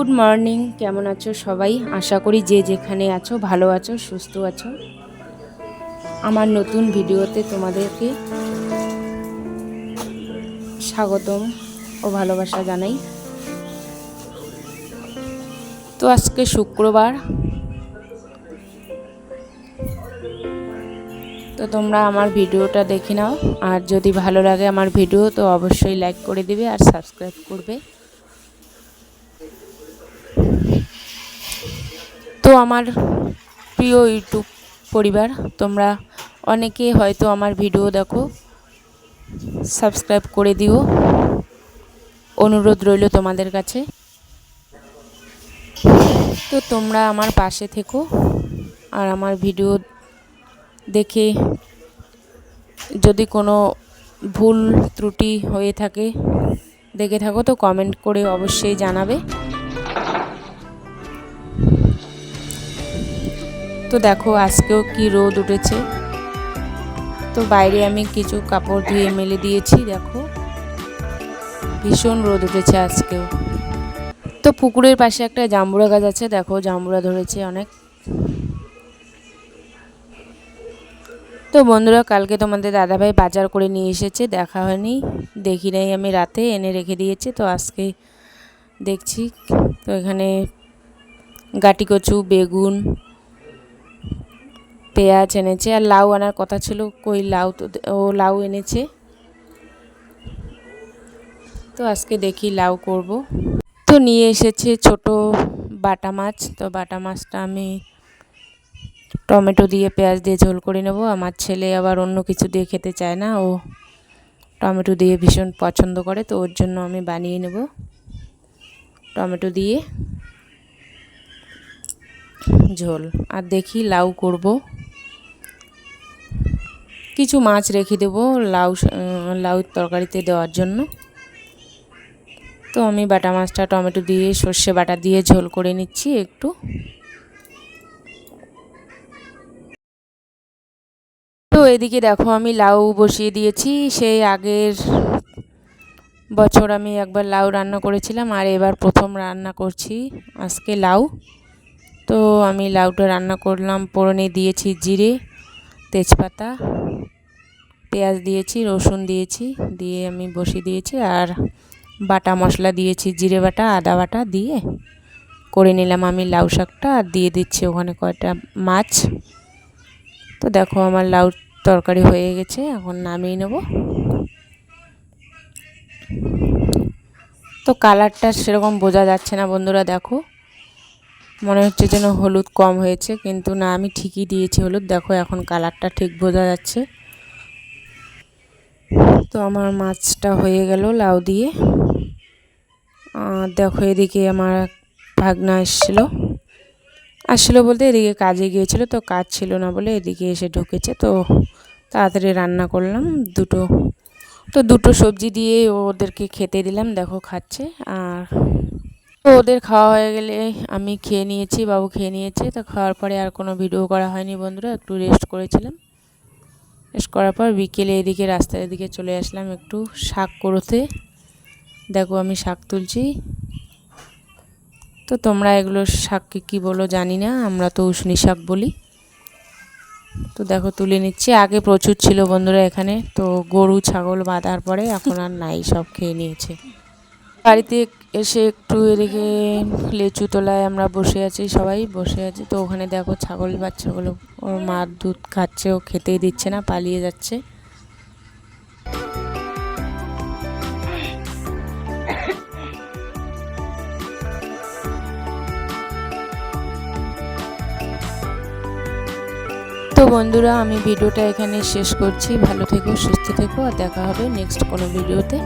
Good morning, কেমন আছো সবাই? আশা করি যে যেখানে আছো, ভালো আছো, সুস্থ আছো। আমার নতুন ভিডিওতে তোমাদেরকে স্বাগতম ও ভালোবাসা জানাই। তো আজকে শুক্রবার। তো তোমরা আমার ভিডিওটা দেখে নাও, আর যদি ভালো লাগে আমার ভিডিও, তো অবশ্যই লাইক করে দিবে আর সাবস্ক্রাইব করবে। আমার প্রিয় ইউটিউব পরিবার, তোমরা অনেকে হয়তো আমার ভিডিও দেখো, সাবস্ক্রাইব করে দিও। অনুরোধ রইল তোমাদের কাছে। তো তোমরা আমার পাশে থেকো আর আমার ভিডিও দেখে যদি কোনো ভুল ত্রুটি হয়ে থাকে, দেখে থাকো, তো কমেন্ট করে অবশ্যই জানাবে। তো দেখো আজকেও কি রোদ উঠেছে। তো বাইরে আমি কিছু কাপড় ধুয়ে মেলে দিয়েছি, দেখো। ভীষণ রোদ উঠেছে আজকেও। তো পুকুরের পাশে একটা জাম্বুরা গাছ আছে, দেখো জাম্বুরা ধরেছে অনেক। তো বন্ধুরা, কালকে তোমাদের দাদাভাই বাজার করে নিয়ে এসেছে, দেখা হয়নি। দেখি নাই আমি রাতে, এনে রেখে দিয়েছে, তো আজকে দেখছি। তো এখানে গাটি কচু বেগুন পেঁয়াজ এনেছে আর লাউ আনার কথা ছিল, কই লাউ তো ও লাউ এনেছে। তো আজকে দেখি লাউ করব। তো নিয়ে এসেছে ছোট বাটা মাছ, তো বাটা মাছটা আমি টমেটো দিয়ে পেঁয়াজ দিয়ে ঝোল করে নেব। আমার ছেলে আবার অন্য কিছু দিয়ে খেতে চায় না, ও টমেটো দিয়ে ভীষণ পছন্দ করে, তো ওর জন্য আমি বানিয়ে নেব টমেটো দিয়ে। ঝোল। আর দেখি লাউ করব। কিছু মাছ রেখে দেব লাউ লাউ তরকারিতে দেওয়ার জন্য। তো আমি বাটা মাছটা টমেটো দিয়ে, সর্ষে বাটা দিয়ে ঝোল করে নিচ্ছি একটু। তো এদিকে দেখো আমি লাউ বসিয়ে দিয়েছি। সেই আগের বছর আমি একবার লাউ রান্না করেছিলাম, আর এবার প্রথম রান্না করছি আজকে লাউ। তো আমি লাউটা রান্না করলাম। পোড়নে দিয়েছি জিরে, তেজপাতা, পেঁয়াজ দিয়েছি, রসুন দিয়েছি, দিয়ে আমি বসিয়ে দিয়েছি আর বাটা মশলা দিয়েছি, জিরে বাটা, আদা বাটা দিয়ে করে নিলাম আমি লাউ শাকটা আর দিয়ে দিচ্ছি ওখানে কয়টা মাছ। তো দেখো আমার লাউ তরকারি হয়ে গেছে, এখন নামিয়ে নেব। তো কালারটা সেরকম বোঝা যাচ্ছে না বন্ধুরা, দেখো। মনে হচ্ছে যেন হলুদ কম হয়েছে, কিন্তু না, আমি ঠিকই দিয়েছি হলুদ। দেখো, এখন কালারটা ঠিক বোঝা যাচ্ছে। তো আমার মাছটা হয়ে গেল লাউ দিয়ে। দেখো, এদিকে আমার ভাগনা এসেছিল। আসছিল বলতে এদিকে কাজে গিয়েছিল, তো কাজ ছিল না বলে এদিকে এসে ঢুকেছে। তো তাড়াতাড়ি রান্না করলাম দুটো। তো দুটো সবজি দিয়ে ওদেরকে খেতে দিলাম, দেখো, খাচ্ছে। আর তো ওদের খাওয়া হয়ে গেলে আমি খেয়ে নিয়েছি, বাবু খেয়ে নিয়েছে। তো খাওয়ার পরে আর কোনো ভিডিও করা হয়নি বন্ধুরা, একটু রেস্ট করেছিলাম। রেস্ট করার পর বিকেলে এদিকে, রাস্তার এদিকে চলে আসলাম একটু শাক করতে দেখো আমি শাক তুলছি। তো তোমরা এগুলো শাককে কী বলো জানি না, আমরা তো উষ্ণি শাক বলি। তো দেখো তুলে নিচ্ছি। আগে প্রচুর ছিল বন্ধুরা এখানে, তো গরু, ছাগল বাঁধার পরে এখন আর নাই, সব খেয়ে নিয়েছে। বাড়িতে এসে একটু এদিকে লেচু তোলায় আমরা বসে আছি, সবাই বসে আছি। তো ওখানে দেখো ছাগল বাচ্চাগুলো, ওর মার দুধ খাচ্ছে, ও খেতেই দিচ্ছে না, পালিয়ে যাচ্ছে। তো বন্ধুরা, আমি ভিডিওটা এখানে শেষ করছি। ভালো থেকো, সুস্থ থেকো, আর দেখা হবে নেক্সট কোনো ভিডিওতে।